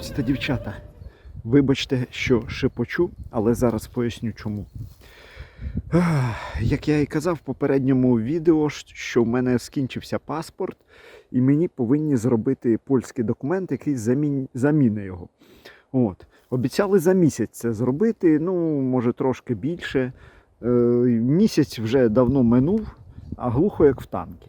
хлопці та дівчата. Вибачте, що шепочу, але зараз поясню чому. Як я і казав в попередньому відео, що в мене скінчився паспорт, і мені повинні зробити польський документ, який замін... заміни його. От. Обіцяли за місяць це зробити, ну, може трошки більше. Е, місяць вже давно минув, а глухо як в танки.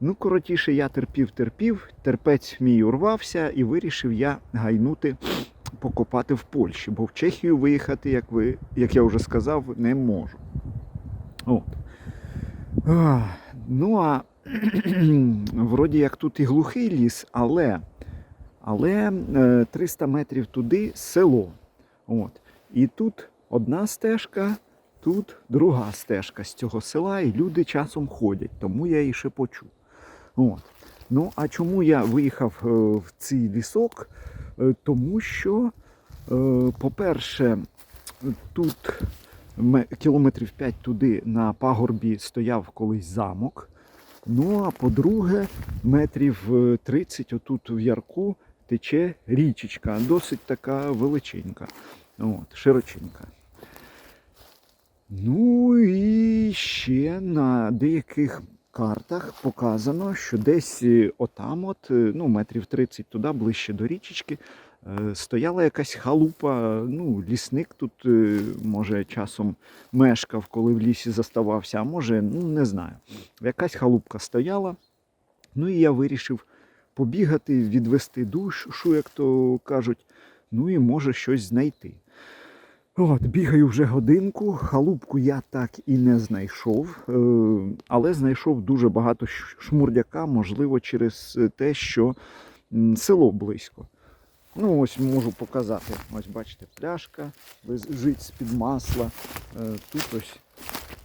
Ну, коротіше, я терпів, терпів, терпець мій урвався і вирішив я гайнути покопати в Польщі, бо в Чехію виїхати, як, ви, як я вже сказав, не можу. От. Ну а вроді як тут і глухий ліс, але, але е, 300 метрів туди село. От. І тут одна стежка, тут друга стежка з цього села, і люди часом ходять, тому я і шепочу. От. Ну, а чому я виїхав е, в цей лісок? Е, Тому що, е, по-перше, тут кілометрів 5 туди на пагорбі стояв колись замок. Ну, а по-друге, метрів е, 30 отут в ярку тече річечка, досить така величенька, от, широченька. Ну і ще на деяких картах показано, що десь е, отам, от, е, ну, метрів 30 туди, ближче до річечки, е, стояла якась халупа. Ну, лісник тут, може, часом мешкав, коли в лісі заставався, а може, ну не знаю. Якась халупка стояла. Ну і я вирішив побігати, відвести душу, як то кажуть, ну і може щось знайти. От, бігаю вже годинку, халупку я так і не знайшов, е, але знайшов дуже багато шмурдяка, можливо, через те, що село близько. Ну, ось можу показати. Ось бачите, пляшка лежить з-під масла. Е, Тут ось,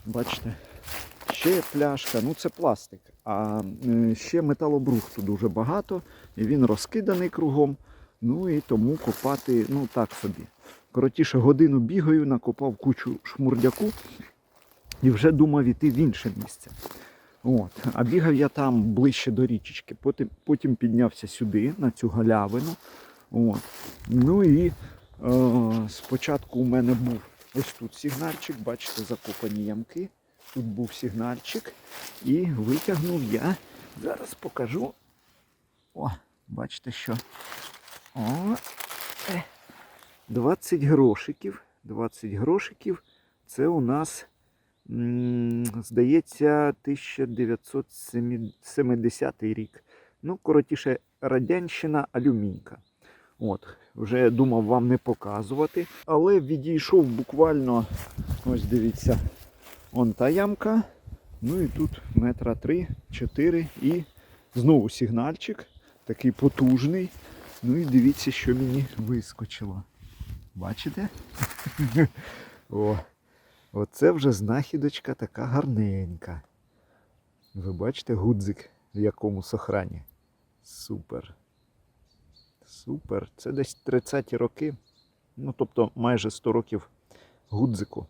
бачите, ще пляшка. Ну, це пластик. А е, ще металобрухту дуже багато, і він розкиданий кругом. Ну і тому копати, ну так собі. Коротіше, годину бігаю, накопав кучу шмурдяку і вже думав іти в інше місце. От. А бігав я там ближче до річечки. Потім, потім піднявся сюди, на цю галявину. От. Ну і е, спочатку у мене був ось тут сигнальчик, бачите, закопані ямки. Тут був сигнальчик. І витягнув я. Зараз покажу. О, бачите що. О, е. 20 грошиків. 20 грошиків. Це у нас, здається, 1970 рік. Ну, коротіше, радянщина алюмінька. От, вже думав вам не показувати. Але відійшов буквально, ось дивіться, он та ямка. Ну і тут метра 3-4 і знову сигнальчик, такий потужний. Ну і дивіться, що мені вискочило. Бачите? О, оце вже знахідочка така гарненька. Ви бачите гудзик в якому сохрані? Супер. Супер. Це десь 30-ті роки. Ну, тобто майже 100 років гудзику.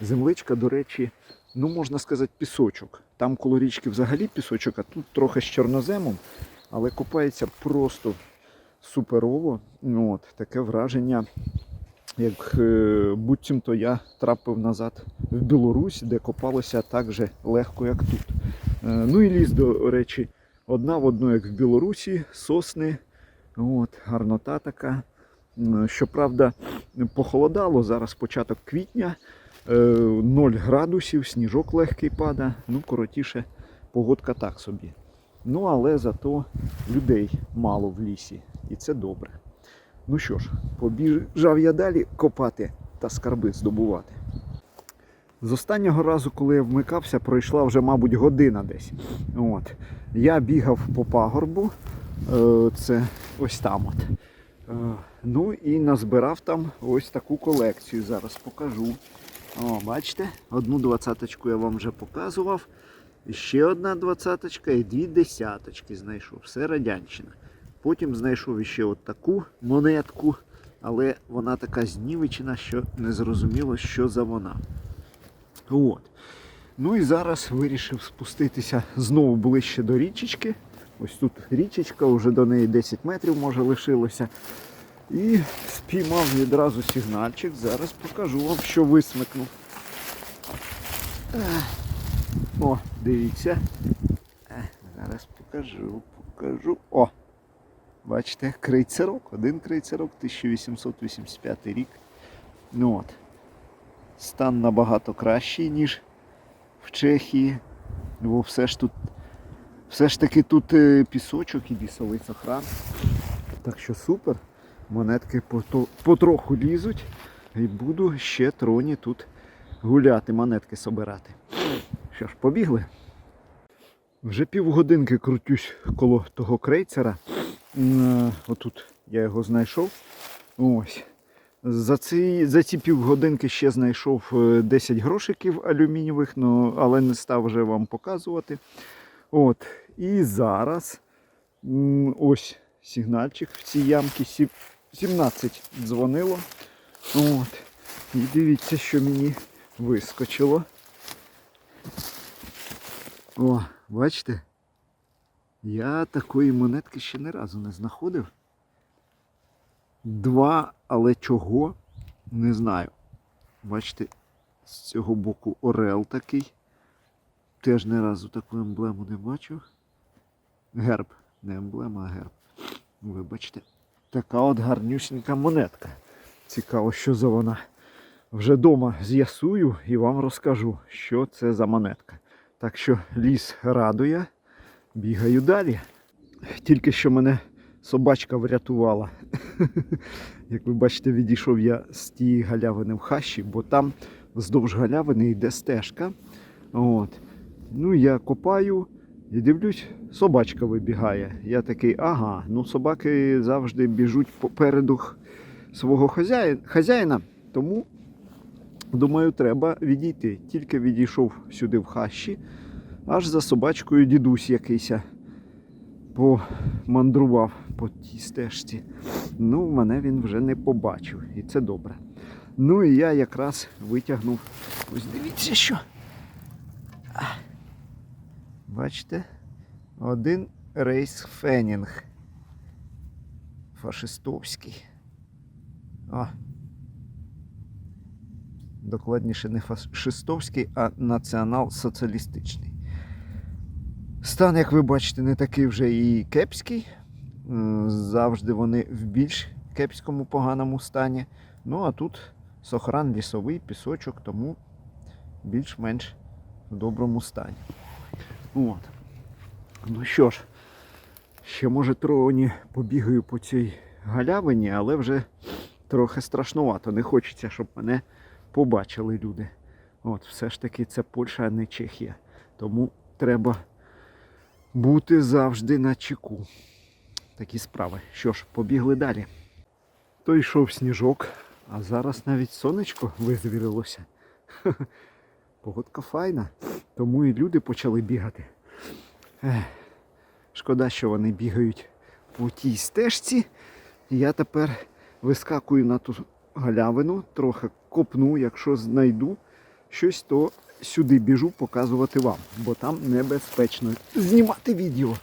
Земличка, до речі, ну можна сказати, пісочок. Там коло річки взагалі пісочок, а тут трохи з чорноземом, але копається просто суперово. Ну, От, таке враження, як е, буцімто я трапив назад в Білорусь, де копалося так же легко, як тут. Е, ну і ліс, до речі, одна в одну, як в Білорусі, сосни. От, гарнота така. Щоправда, похолодало, зараз початок квітня, е, 0 градусів, сніжок легкий пада. Ну, коротіше, погодка так собі. Ну, але зато людей мало в лісі, і це добре. Ну що ж, побіжав я далі копати та скарби здобувати. З останнього разу, коли я вмикався, пройшла вже, мабуть, година десь. От. Я бігав по пагорбу, е, це ось там. От. Е, Ну і назбирав там ось таку колекцію. Зараз покажу. О, бачите, одну двадцяточку я вам вже показував. Ще одна двадцяточка і дві десяточки знайшов. Все радянщина. Потім знайшов іще от таку монетку, але вона така знівечена, що не зрозуміло, що за вона. От. Ну і зараз вирішив спуститися знову ближче до річечки. Ось тут річечка, вже до неї 10 метрів може лишилося. І спіймав відразу сигнальчик. Зараз покажу вам, що висмикнув. О, дивіться. Зараз покажу, покажу. О! Бачите, крейцерок, один крейцерок, 1885 рік. Ну от. Стан набагато кращий, ніж в Чехії. Бо все ж тут все ж таки тут е, пісочок і лісовий сохран. Так що супер. Монетки потроху лізуть. І буду ще троні тут гуляти, монетки собирати. Що ж, побігли? Вже півгодинки крутюсь коло того крейцера. Е, Отут я його знайшов. Ось. За ці, за ці півгодинки ще знайшов е, 10 грошиків алюмінієвих, ну, але не став вже вам показувати. От. І зараз ось сигнальчик в цій ямці 17 дзвонило. От. І дивіться, що мені вискочило. О, бачите? Я такої монетки ще ні разу не знаходив. Два, але чого? Не знаю. Бачите, з цього боку орел такий. Теж ні разу таку емблему не бачив. Герб. Не емблема, а герб. Вибачте. Така от гарнюсінька монетка. Цікаво, що за вона. Вже вдома з'ясую і вам розкажу, що це за монетка. Так що ліс радує, бігаю далі. Тільки що мене собачка врятувала. Як ви бачите, відійшов я з тієї галявини в хащі, бо там вздовж галявини йде стежка. От. Ну, я копаю і дивлюсь, собачка вибігає. Я такий, ага, ну собаки завжди біжуть попереду свого хазяїна, тому думаю, треба відійти. Тільки відійшов сюди в хащі, аж за собачкою дідусь якийсь помандрував по тій стежці. Ну, мене він вже не побачив, і це добре. Ну і я якраз витягнув. Ось дивіться, що. Бачите? Один рейс Фенінг. Фашистовський. О. Докладніше не фашистовський, а націонал-соціалістичний. Стан, як ви бачите, не такий вже і кепський. Завжди вони в більш кепському поганому стані. Ну а тут сохран лісовий, пісочок, тому більш-менш в доброму стані. От. Ну що ж, ще може троні побігаю по цій галявині, але вже трохи страшнувато. Не хочеться, щоб мене побачили люди. От, все ж таки це Польща, а не Чехія. Тому треба бути завжди на чеку. Такі справи. Що ж, побігли далі. То йшов сніжок, а зараз навіть сонечко визвірилося. Погодка файна, тому і люди почали бігати. Ех, шкода, що вони бігають по тій стежці. Я тепер вискакую на ту галявину, трохи копну, якщо знайду щось, то сюди біжу показувати вам, бо там небезпечно знімати відео.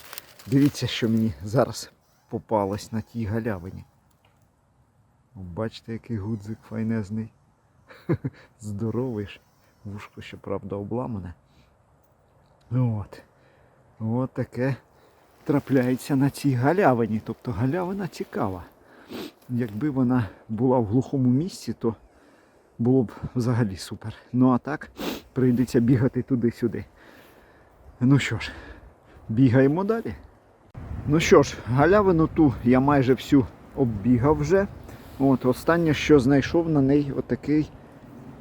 Дивіться, що мені зараз попалось на тій галявині. Бачите, який гудзик файнезний. Здоровий ж. Вушко, щоправда, обламане. От. От таке трапляється на цій галявині. Тобто галявина цікава. Якби вона була в глухому місці, то було б взагалі супер. Ну а так прийдеться бігати туди-сюди. Ну що ж, бігаємо далі. Ну що ж, галявину ту я майже всю оббігав вже. От, останнє, що знайшов на неї отакий,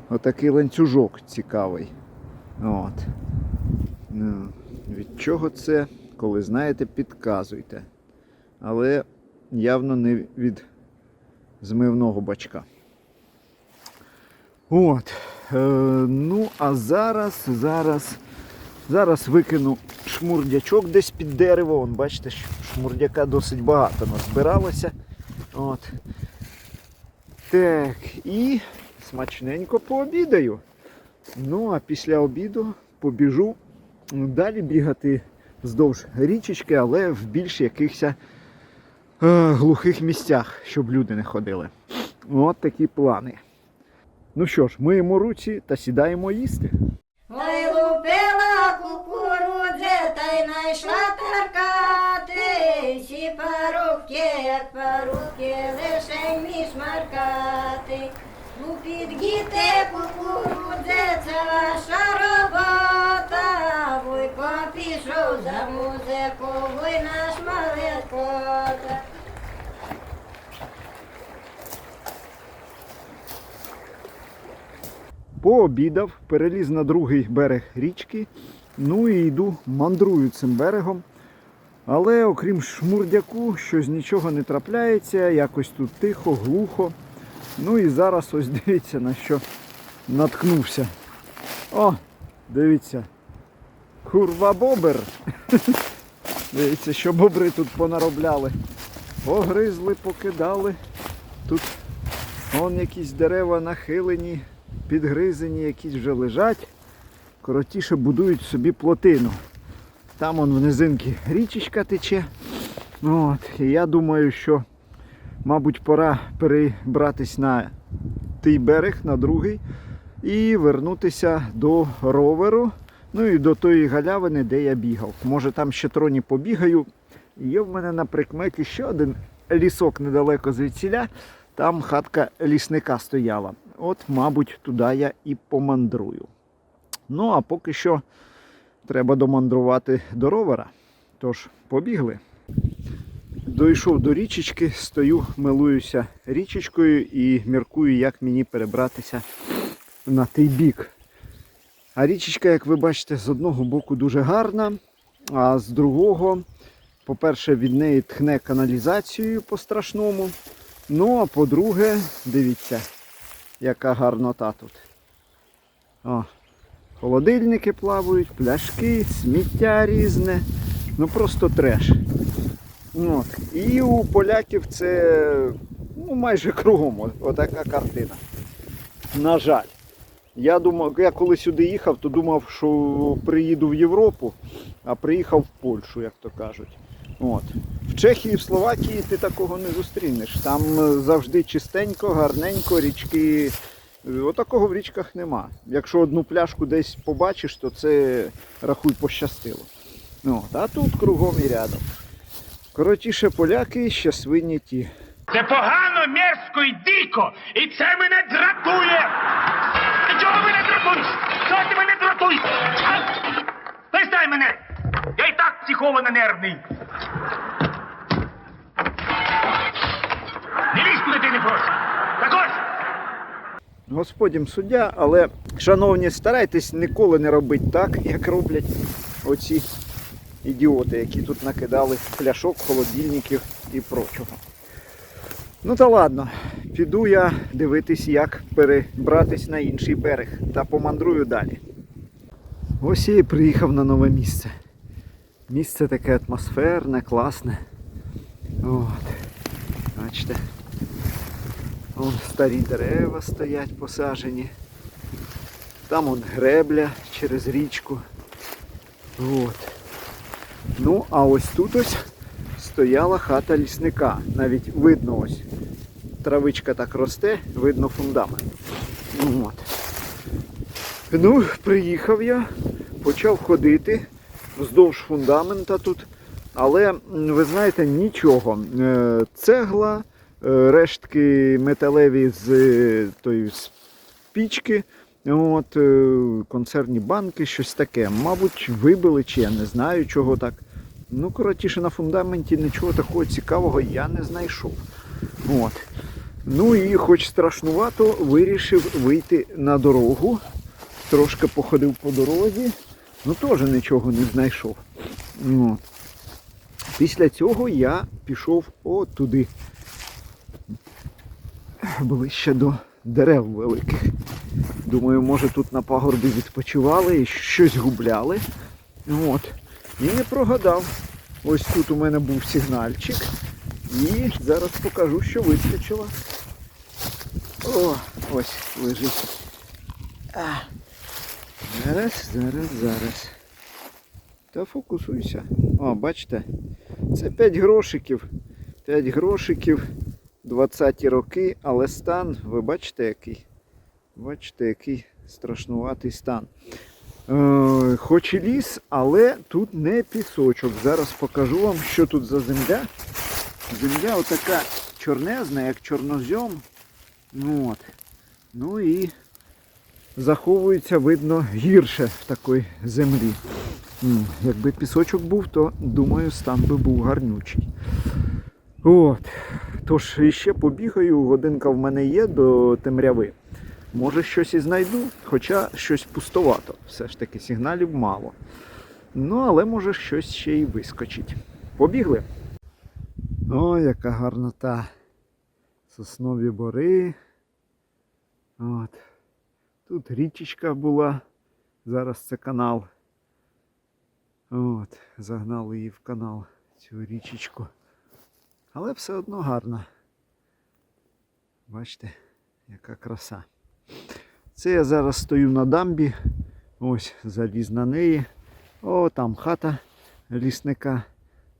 отакий ланцюжок цікавий. От. Ну, від чого це? Коли знаєте, підказуйте. Але явно не від змивного бачка. От. Е, ну, а зараз, зараз, зараз викину шмурдячок десь під дерево. Вон, бачите, шмурдяка досить багато назбиралося. От. Так, і смачненько пообідаю. Ну, а після обіду побіжу далі бігати вздовж річечки, але в більш якихось е, глухих місцях, щоб люди не ходили. От такі плани. Ну що ж, миємо руці та сідаємо їсти. Ой, лупила кукурудзе, та й найшла таркати, всі парубки, як парубки, лише між маркати. Лупіть діти кукурудзе, це ваша робота, вуйко пішов за музику, вуй наш малий кота. Пообідав, переліз на другий берег річки. Ну і йду, мандрую цим берегом. Але окрім шмурдяку, щось нічого не трапляється, якось тут тихо, глухо. Ну і зараз ось дивіться на що наткнувся. О, дивіться. Курва бобер. Дивіться, що бобри тут понаробляли. Погризли, покидали. Тут вон якісь дерева нахилені, підгризені, якісь вже лежать. Коротіше будують собі плотину. Там он в низинки річечка тече. От. І я думаю, що, мабуть, пора перебратись на той берег, на другий, і вернутися до роверу. Ну і до тої галявини, де я бігав. Може там ще троні побігаю. Є в мене на прикметі ще один лісок недалеко звідсіля. Там хатка лісника стояла. От, мабуть, туди я і помандрую. Ну, а поки що треба домандрувати до ровера. Тож, побігли. Дійшов до річечки, стою, милуюся річечкою і міркую, як мені перебратися на той бік. А річечка, як ви бачите, з одного боку дуже гарна, а з другого, по-перше, від неї тхне каналізацією по-страшному. Ну, а по-друге, дивіться, яка гарнота тут. О, холодильники плавають, пляшки, сміття різне. Ну просто треш. От. І у поляків це ну, майже кругом отака картина. На жаль. Я думав, я коли сюди їхав, то думав, що приїду в Європу, а приїхав в Польщу, як то кажуть. От. В Чехії, в Словакії ти такого не зустрінеш. Там е, завжди чистенько, гарненько, річки. Отакого в річках нема. Якщо одну пляшку десь побачиш, то це рахуй пощастило. От. А тут кругом і рядом. Коротіше, поляки ще свині ті. Це погано, мерзко і дико, і це мене дратує. Ти чого мене дратуєш? Чого ти мене дратуєш? А? Мене! Я і так психовано нервний. Не лізь, куди ти не просиш. Так Господім суддя, але, шановні, старайтесь ніколи не робити так, як роблять оці ідіоти, які тут накидали пляшок, холодильників і прочого. Ну та ладно, піду я дивитись, як перебратись на інший берег та помандрую далі. Ось я і приїхав на нове місце. Місце таке атмосферне, класне. От. Бачите. Вон старі дерева стоять посажені. Там он гребля через річку. От. Ну, а ось тут ось стояла хата лісника. Навіть видно ось. Травичка так росте, видно фундамент. От. Ну, приїхав я, почав ходити вздовж фундамента тут. Але ви знаєте, нічого. Е, Цегла, е, рештки металеві з е, тої пічки, от, консервні банки, щось таке. Мабуть, вибили чи я не знаю, чого так. Ну, коротіше, на фундаменті нічого такого цікавого я не знайшов. От. Ну і хоч страшнувато, вирішив вийти на дорогу. Трошки походив по дорозі, ну теж нічого не знайшов. От. Після цього я пішов от туди. Ближче до дерев великих. Думаю, може тут на пагорбі відпочивали і щось губляли. От. І не прогадав. Ось тут у мене був сигнальчик. І зараз покажу, що вискочило. О, ось лежить. Зараз, зараз, зараз. Та фокусуйся. О, бачите? Це 5 грошиків. 5 грошиків 20-ті роки, але стан, ви бачите який? Бачите, який страшнуватий стан. Е, хоч і ліс, але тут не пісочок. Зараз покажу вам, що тут за земля. Земля отака чорнезна, як чорнозьом. Ну, от. ну і заховується, видно, гірше в такій землі. М, Якби пісочок був, то думаю, стан би був гарнючий. От. Тож іще побігаю, годинка в мене є до темряви. Може щось і знайду, хоча щось пустовато. Все ж таки сигналів мало. Ну, але може щось ще й вискочить. Побігли. О, яка гарнота. Соснові бори. От. Тут річечка була. Зараз це канал. От, загнали її в канал, цю річечку. Але все одно гарно. Бачите, яка краса. Це я зараз стою на дамбі. Ось заліз на неї. О, там хата лісника.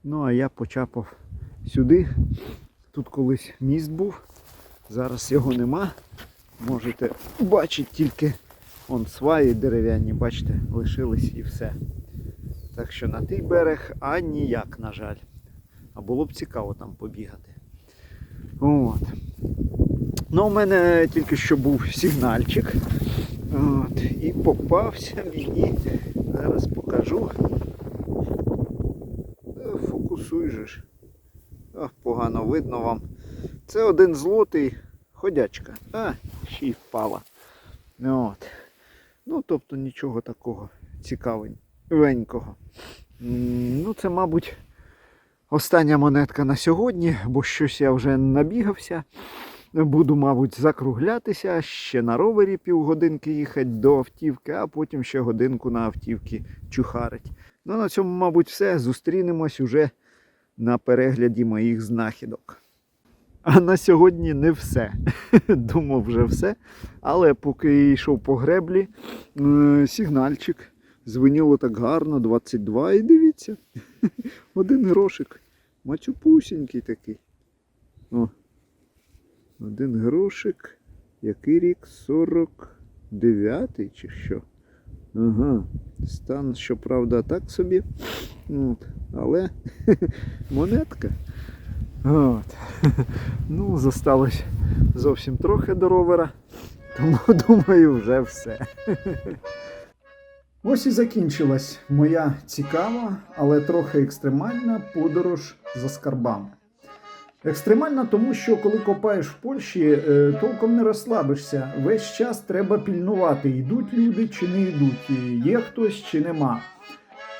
Ну, а я почапав сюди. Тут колись міст був. Зараз його нема. Можете бачити тільки он сваї дерев'яні, бачите, лишились і все. Так що на той берег, а ніяк, на жаль. А було б цікаво там побігати. От. Ну, у мене тільки що був сигнальчик. От. І попався мені. Зараз покажу. Е, Фокусуй же ж. Ах, погано видно вам. Це один злотий ходячка. А, ще й впала. От. Ну, тобто нічого такого цікавенького. Ну, це, мабуть, остання монетка на сьогодні, бо щось я вже набігався. Буду, мабуть, закруглятися, ще на ровері півгодинки їхати до автівки, а потім ще годинку на автівці чухарить. Ну, на цьому, мабуть, все. Зустрінемось уже на перегляді моїх знахідок. А на сьогодні не все. Думав вже все. Але поки йшов по греблі, е, сигнальчик. Звеніло так гарно, 22. І дивіться. Один грошик. Мацюпусінький такий. О. Один грошик. Який рік? 49-й чи що? Ага. Стан, щоправда, так собі. От. Але монетка. От. Ну, зосталось зовсім трохи до ровера. Тому думаю, вже все. Ось і закінчилась моя цікава, але трохи екстремальна подорож за скарбами. Екстремальна, тому що коли копаєш в Польщі, е, толком не розслабишся. Весь час треба пільнувати, йдуть люди чи не йдуть, є хтось чи нема.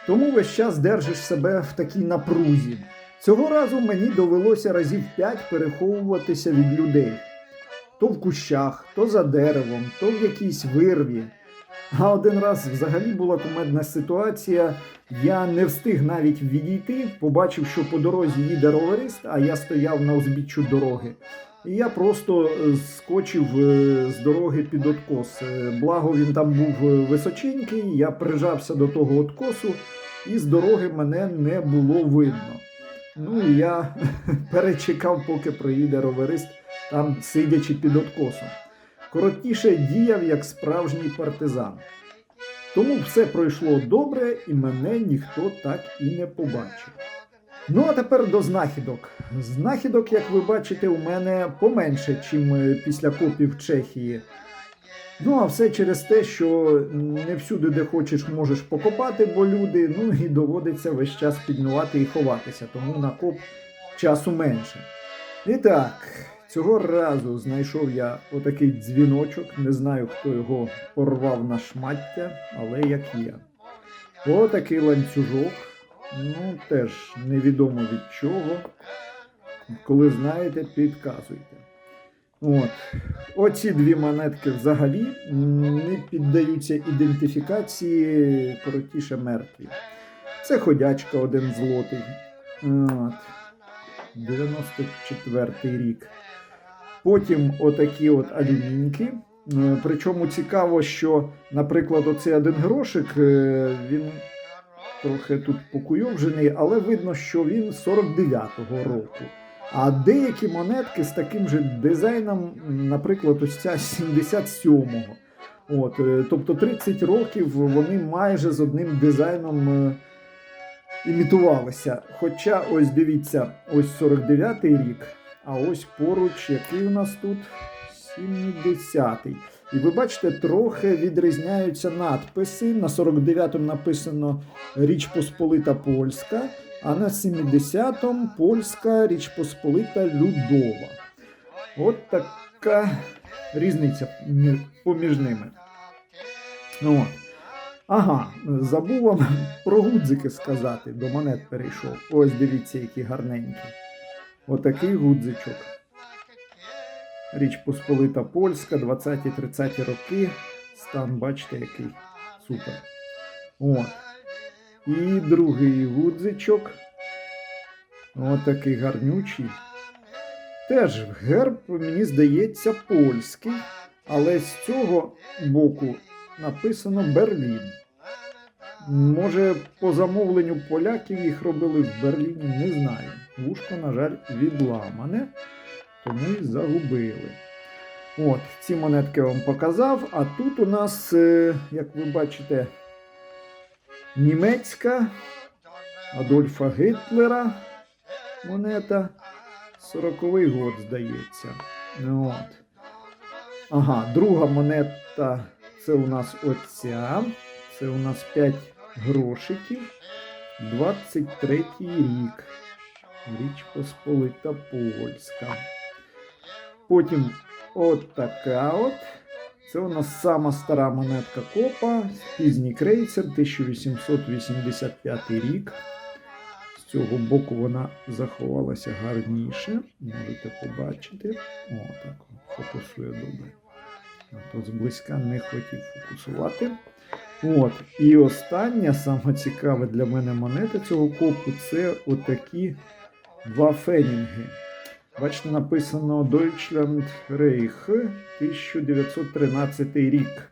Тому весь час держиш себе в такій напрузі. Цього разу мені довелося разів п'ять переховуватися від людей. То в кущах, то за деревом, то в якійсь вирві. А один раз взагалі була кумедна ситуація. Я не встиг навіть відійти, побачив, що по дорозі їде роверист, а я стояв на узбіччю дороги. І я просто е, скочив е, з дороги під откос. Е, Благо він там був височенький, я прижався до того откосу, і з дороги мене не було видно. Ну і я перечекав, поки проїде роверист, там сидячи під откосом. Коротніше діяв як справжній партизан. Тому все пройшло добре, і мене ніхто так і не побачив. Ну а тепер до знахідок. Знахідок, як ви бачите, у мене поменше, чим е, після копів Чехії. Ну, а все через те, що не всюди, де хочеш, можеш покопати, бо люди, ну і доводиться весь час піднувати і ховатися, тому на коп часу менше. І так, цього разу знайшов я отакий дзвіночок. Не знаю, хто його порвав на шмаття, але як є. Отакий ланцюжок. Ну, теж невідомо від чого. Коли знаєте, підказуйте. От. Оці дві монетки взагалі не піддаються ідентифікації, коротіше мертві. Це ходячка один злотий. От. 94 рік. Потім отакі от алюміньки. Е, Причому цікаво, що, наприклад, оцей один грошик, е, він трохи тут покуйовджений, але видно, що він 49-го року. А деякі монетки з таким же дизайном, наприклад, ось ця 77-го. От, е, тобто 30 років вони майже з одним дизайном е, імітувалися. Хоча, ось дивіться, ось 49-й рік, а ось поруч, який у нас тут 70-й. І ви бачите, трохи відрізняються надписи. На 49-му написано Річ Посполита Польська, а на 70-му Польська Річ Посполита Людова. От така різниця поміж ними. Ну, От. Ага, забув вам про гудзики сказати, до монет перейшов. Ось дивіться, які гарненькі. Отакий гудзичок. Річ Посполита Польська, 20-30 роки. Стан, бачите, який супер. От. І другий гудзичок. Отакий гарнючий. Теж герб, мені здається, польський, але з цього боку написано Берлін. Може, по замовленню поляків їх робили в Берліні, не знаю. Вушко, на жаль, відламане, тому й загубили. От, ці монетки я вам показав. А тут у нас, е, як ви бачите, німецька Адольфа Гітлера монета. 40-й год, здається. Ну, От. Ага, друга монета це у нас оця. Це у нас 5 грошиків. 23 рік. Річ Посполита Польська. Потім от така от. Це у нас сама стара монетка копа. Пізній крейцер 1885 рік. З цього боку вона заховалася гарніше. Можете побачити. О, так фокусує добре. То зблизька не хотів фокусувати. От. І остання, саме цікаве для мене монета цього копу це отакі два фенінги. Бачите, написано Deutschland Reich 1913 рік.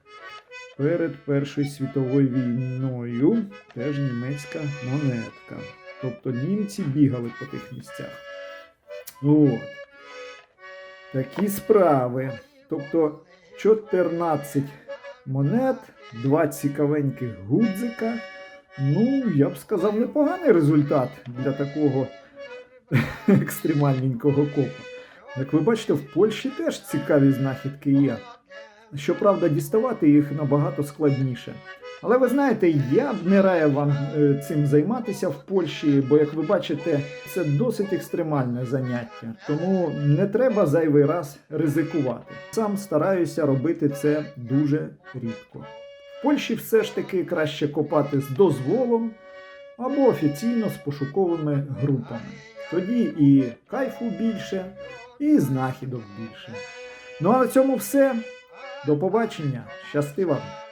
Перед Першою світовою війною теж німецька монетка. Тобто німці бігали по тих місцях. От. Такі справи. Тобто 14 монет, два цікавеньких гудзика. Ну, я б сказав, непоганий результат для такого екстремальненького копа. Як ви бачите, в Польщі теж цікаві знахідки є. Щоправда, діставати їх набагато складніше. Але ви знаєте, я б не раю вам е, цим займатися в Польщі, бо, як ви бачите, це досить екстремальне заняття. Тому не треба зайвий раз ризикувати. Сам стараюся робити це дуже рідко. В Польщі все ж таки краще копати з дозволом або офіційно з пошуковими групами. Тоді і кайфу більше, і знахідок більше. Ну а на цьому все. До побачення. Щасти вам!